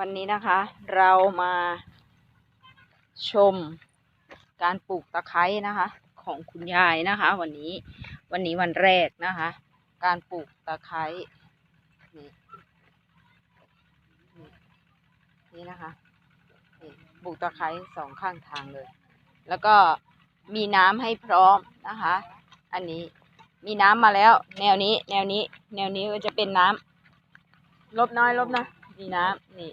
วันนี้นะคะ เรามาชมการปลูกตะไคร้นะคะ ของคุณยายนะคะ วันนี้วันนี้วันแรกนะคะ การปลูกตะไคร้นี่นี่นี่นะคะปลูกตะไคร้สองข้างทางเลย แล้วก็มีน้ำให้พร้อมนะคะ อันนี้มีน้ำมาแล้ว แนวนี้ แนวนี้ แนวนี้ก็จะเป็นน้ำลบน้อยลบนะมีน้ำนี่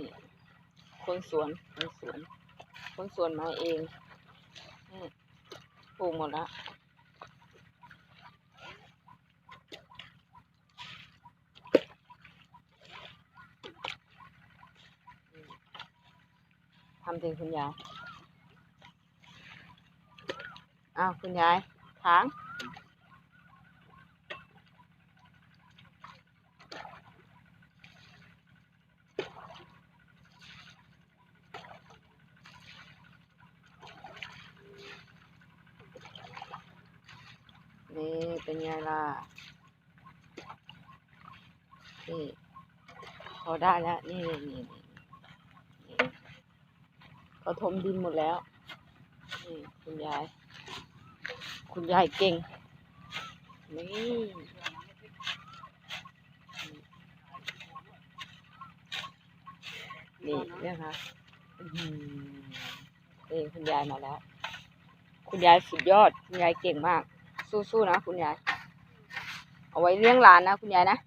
นี่คนสวนคนสวนคนสวนมาเองปลูกหมดล้วทำถึงคุณยาย อ้าว คุณยายถาง นี่เป็นไงล่ะ นี่พอได้แล้ว นี่นี่นี่นี่นี่เขาถมดินหมดแล้ว นี่คุณยาย คุณยายเก่ง นี่นี่นะคะอื้ออนี่คุณยายมาแล้ว คุณยายสุดยอด คุณยายเก่งมาก สู้ๆนะคุณยาย เอาไว้เลี้ยงหลานนะคุณยายนะ